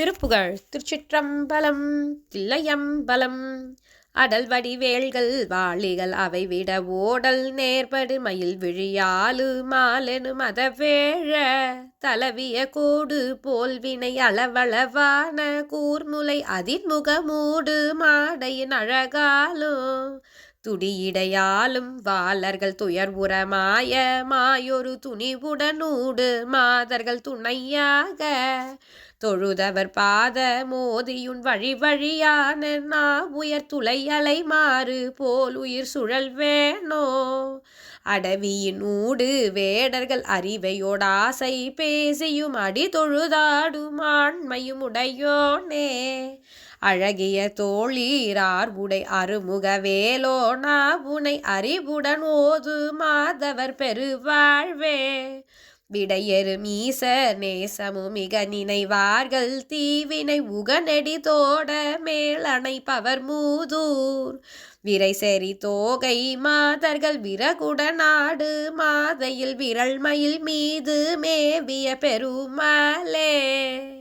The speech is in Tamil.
திருப்புகழ் திருச்சிற்றம்பலம் தில்லையம்பலம். அடல் வடிவேல்கள் வாளிகள் அவை விட ஓடல் நேர்படு மயில் விழியாலு மாலெனு மதவேழ. தலவிய கூடு போல்வினை அளவளவான கூர்முலை அதிர்முகமூடு ஆடையின் அழகாலும் துடியிடையாலும் வாளர்கள் துயர் உரமாய மாயொரு துணிவுடனூடு மாதர்கள் துணையாக. தொழுதவர் பாத மோதியுன் வழி வழியான நா உயர் துளை அலை மாறு போல் உயிர் சுழல் வேணோ. அடவியின் ஊடு வேடர்கள் அறிவையோடாசை பேசியும் அடி தொழுதாடும் ஆண்மையும் உடையோனே. அழகிய தோழீரார் உடை அருமுக வேலோனா உனை அறிவுடன் ஓது மாதவர் பெருவாழ்வே. விடையெரு மீச நேசமு மிக நினைவார்கள் தீவினை உகநெடி தோட மேலணை பவர் மூதூர். விரை செறி தோகை மாதர்கள் விறகுடநாடு மாதையில் விரல் மயில் மீது மேவிய பெருமாளே.